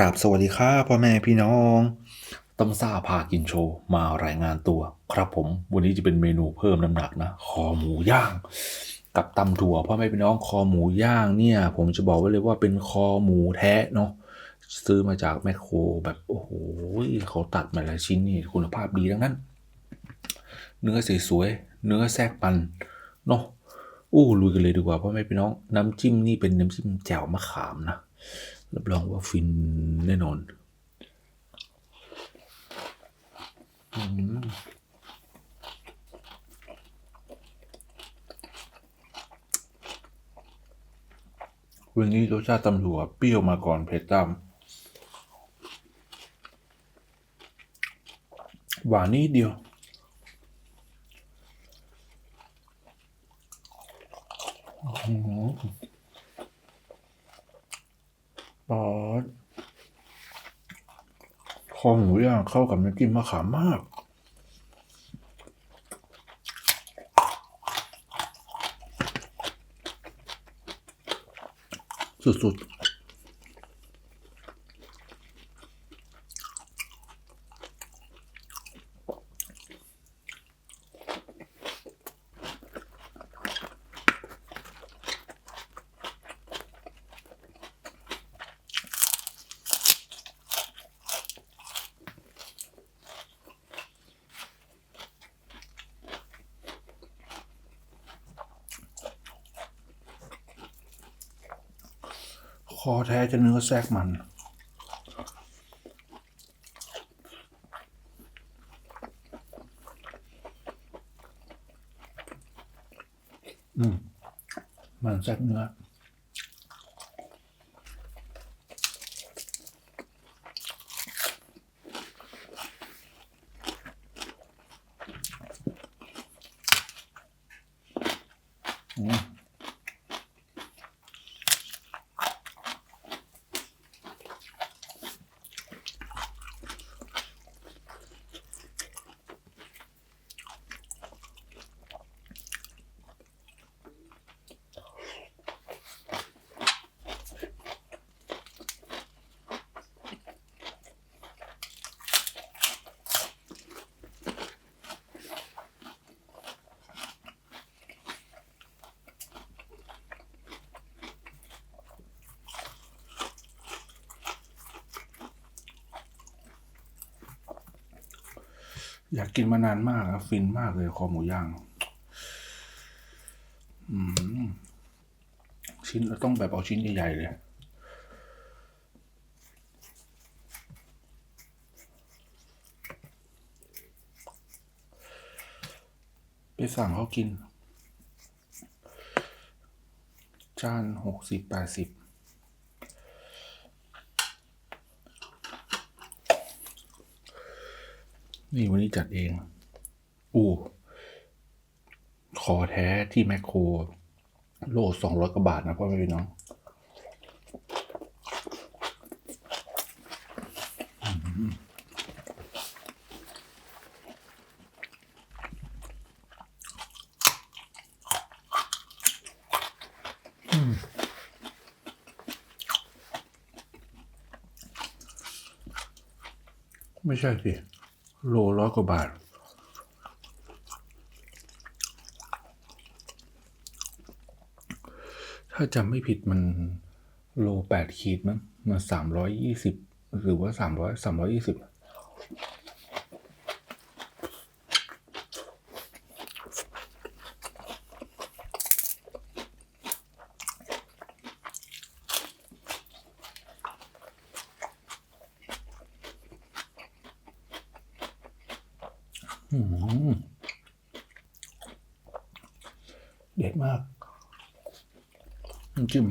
ราบสวัสดีครับพ่อแม่พี่น้องต้มซ่าพากินโชว์มารายงานตัว ครับผม วันนี้จะเป็นเมนูเพิ่มน้ำหนักนะคอหมูย่าง กับตำถั่วพ่อแม่พี่น้องคอหมูย่างเนี่ย ผมจะบอกไว้เลยว่าเป็นคอหมูแท้เนาะซื้อมาจากแมคโครแบบโอ้โหเขาตัดมาหลายชิ้นนี่คุณภาพดีทั้งนั้น เนื้อสวยๆเนื้อแทรกปันเนาะอู้ลุยกันเลยดีกว่าพ่อแม่พี่น้อง น้ำจิ้มนี่เป็นน้ำจิ้มแจ่วมะขามนะ รับรองว่าฟินแน่นอนอืมวันนี้รสชาติตำถั่วเปรี้ยวมาก่อนเผ็ดตามหวานนิดเดียว อืม ปอดคอหมูย่างเข้ากับน้ำจิ้มมะขามมาก สุดๆ คอแท้จะเนื้อแทรกมัน อืม มันแทรกเนื้อม อยากกินมานานมากอะฟินมากเลยคอหมูย่างชิ้นเราต้องแบบเอาชิ้นใหญ่ๆเลยไปสั่งเขากิน จานหกสิบแปดสิบ นี่วันนี้จัดเอง อู้ขอแท้ที่แมคโคร โลสองร้อยกว่าบาทนะพ่อแม่พี่น้องไม่ใช่สิ โลร้อยกว่าบาท ถ้าจำไม่ผิดมันโลแปดขีดมั้งมันสามร้อยยี่สิบหรือว่าสามร้อยสามร้อยยี่สิบ เด็ดมากน้ำจิ้ม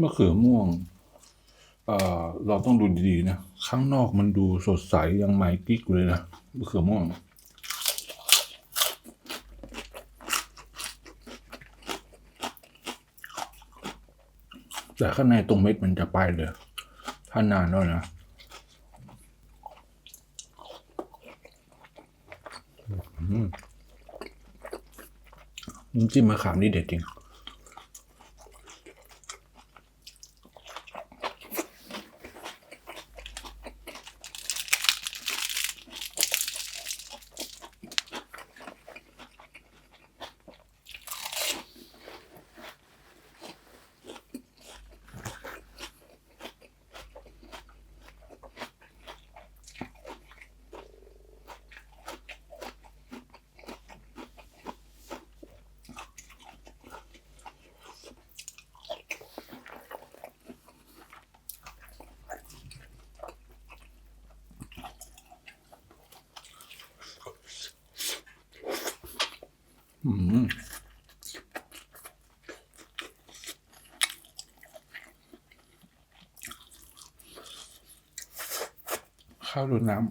มะเขือม่วงเอ่อเราต้องดูดีๆนะข้างนอกมันดูสดใสยังใหม่กิ๊กเลยนะมะเขือม่วงแต่ข้างในตรงเม็ดมันจะไปเลยถ้านานแล้วนะอืมน้ำจิ้มมะขามนี่เด็ดจริง ข้าวดนน้ำ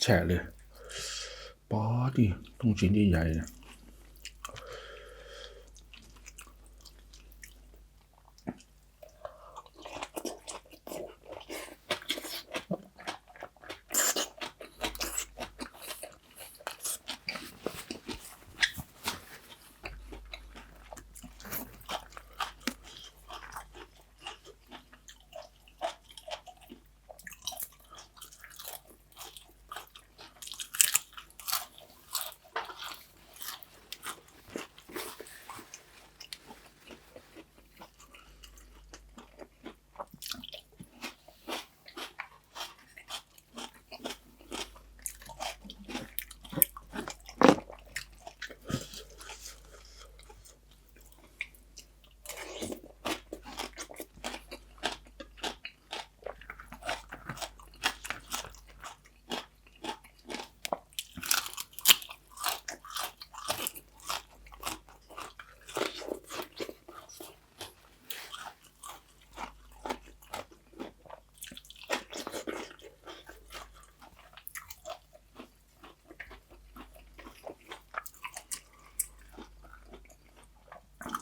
แฉะเลย ป๊อดิต้องชิ้นใหญ่ๆนะ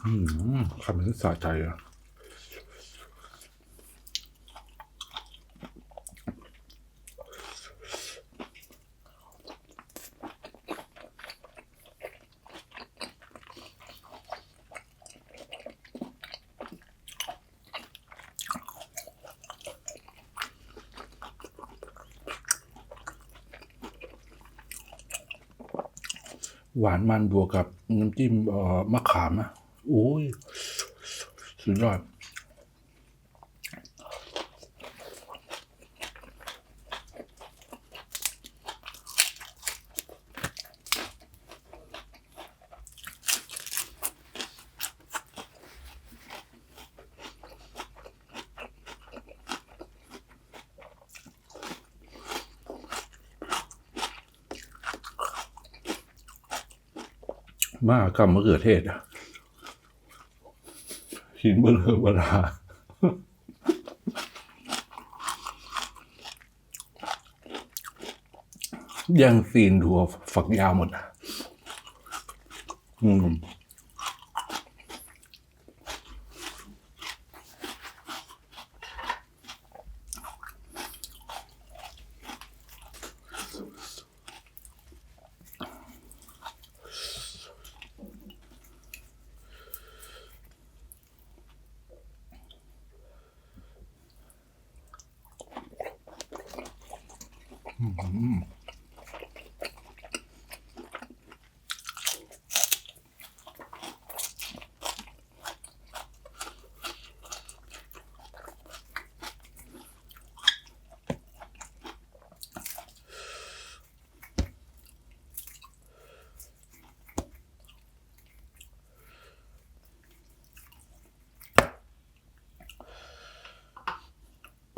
อืมคำนี้สะใจอะหวานมันบวกกับน้ำจิ้มมะขามนะ โอ้ยสุดยอดมากกับมะเขือเทศอะ หินเบลอเวลายังซีนถั่วฝักยาวหมด อืม ป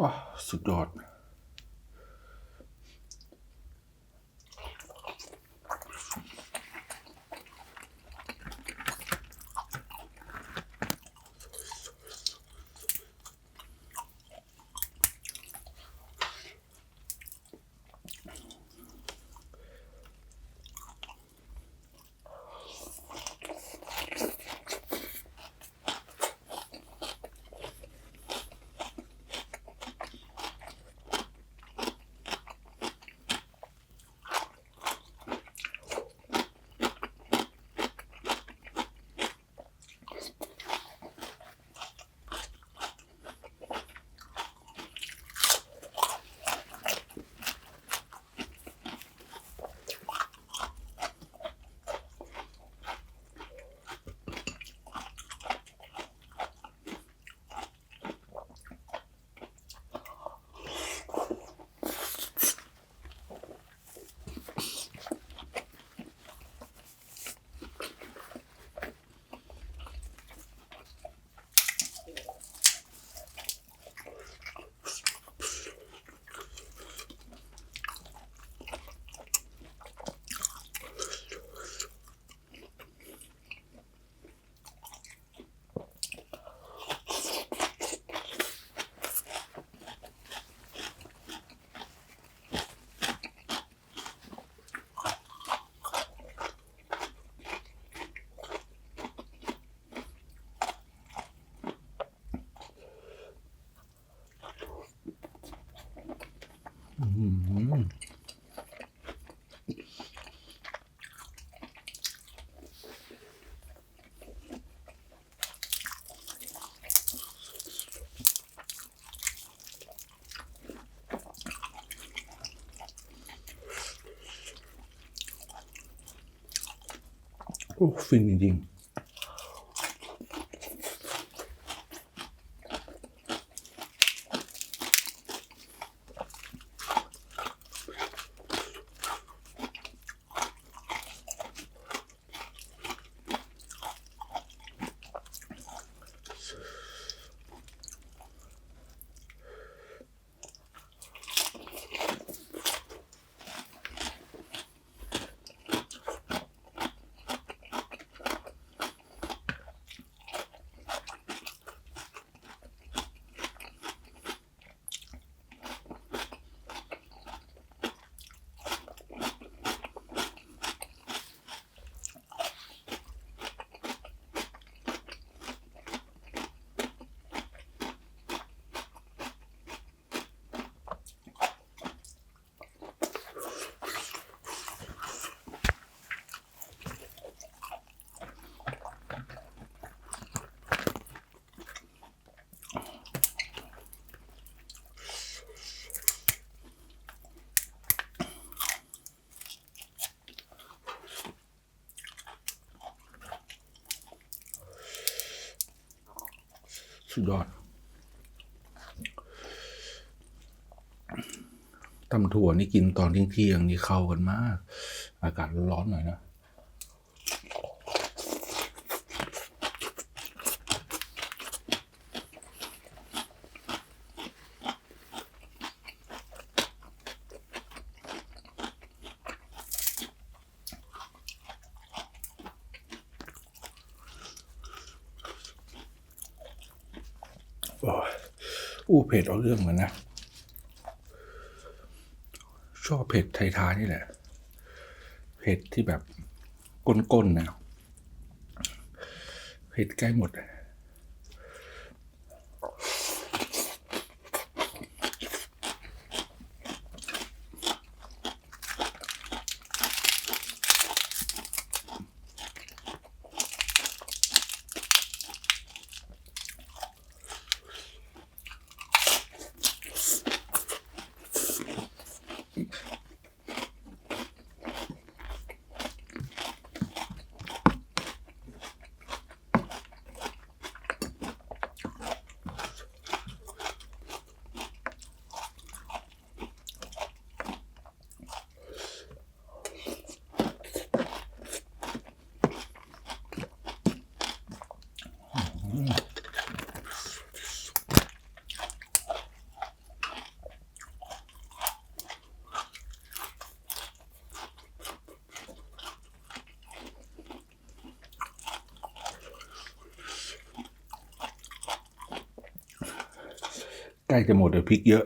้าสุดยอด ฟินจริงๆ สุดยอดตำถั่วนี่กินตอนเที่ยงๆนี่เข้ากันมาก อากาศร้อนๆหน่อยนะ โอ้ย อู้เผ็ดเอาเรื่องเหมือนนะ ชอบเผ็ดไทยๆนี่แหละ เผ็ดที่แบบก้นๆนะเผ็ดใกล้หมด ใกล้จะหมดเลยพริกเยอะ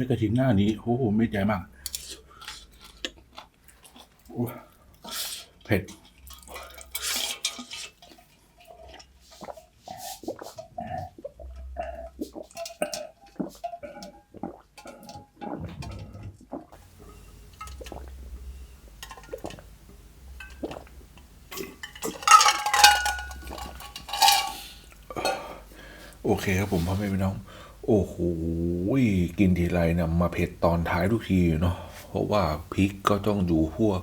ไม่กระถิ่นหน้านี้ โอ้โหไม่ใจมากเผ็ด โอเคครับผมพ่อแม่พี่น้อง โอ้โหกินทีไรเนี่ยมาเผ็ดตอนท้ายทุกทีเนาะเพราะว่าพริกก็ต้องอยู่พวก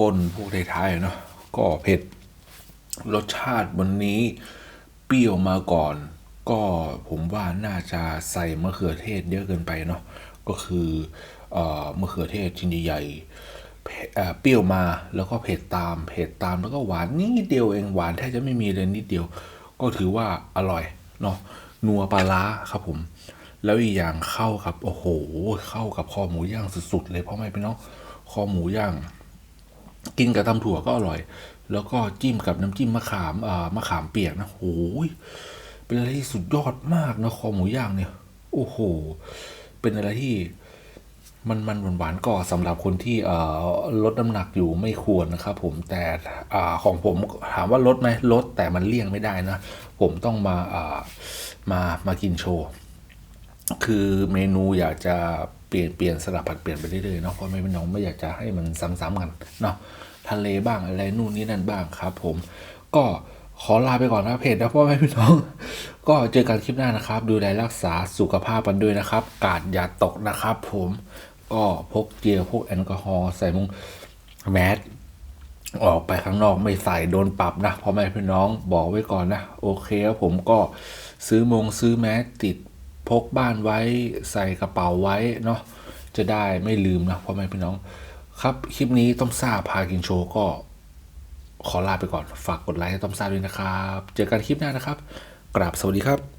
ก้นๆพวกท้ายๆเนาะก็เผ็ดรสชาติวันนี้เปรี้ยวมาก่อน ก็ผมว่าน่าจะใส่มะเขือเทศเยอะเกินไปเนาะก็คือเอ่อมะเขือเทศชิ้นใหญ่เผ็ดเอ่อเปรี้ยวมาแล้วก็เผ็ดตามเผ็ดตามแล้วก็หวานนิดเดียวเองหวานแทบจะไม่มีเลยนิดเดียว ก็ถือว่าอร่อยเนาะ นัวปลาร้าครับผม แล้วอีกอย่างเข้ากับโอ้โห เข้ากับคอหมูย่างสุดๆเลยเพราะไม่เป็นน้องคอหมูย่าง กินกับตำถั่วก็อร่อย แล้วก็จิ้มกับน้ำจิ้มมะขามอ่ามะขามเปียกนะโอ้ยเป็นอะไรที่สุดยอดมากนะคอหมูย่างเนี่ย โอ้โห เป็นอะไรที่มันมันหวานหวานๆก็สำหรับคนที่เอ่อลดน้ำหนักอยู่ไม่ควรนะครับผมแต่อ่าของผมถามว่าลดไหมลดแต่มันเลี่ยงไม่ได้นะ ผมต้องมาอ่า มามากินโชว์ คือเมนูอยากจะเปลี่ยนเปลี่ยนสลับผัดเปลี่ยนไปเรื่อยๆเนาะเพราะไม่เป็นน้องไม่อยากจะให้มันซ้ำๆกันเนาะทะเลบ้างอะไรนู่นนี่นั่นบ้างครับ ผมก็ขอลาไปก่อนนะเพจนะพ่อแม่พี่น้อง ก็เจอกันคลิปหน้านะครับ ดูแลรักษาสุขภาพกันด้วยนะครับ กาดอย่าตกนะครับ ผมก็พกเจลพกแอลกอฮอล์ใส่มุงแมส ออกไปข้างนอกไม่ใส่โดนปรับนะพ่อแม่พี่น้องบอกไว้ก่อนนะ โอเคครับผมก็ซื้อมงซื้อแมสติดพกบ้านไว้ใส่กระเป๋าไว้เนาะจะได้ไม่ลืมนะพ่อแม่พี่น้อง ครับคลิปนี้ต้มซ่าพากินโชว์ก็ขอลาไปก่อนฝากกดไลค์ให้ต้มซ่าด้วยนะครับ เจอกันคลิปหน้านะครับ กราบสวัสดีครับ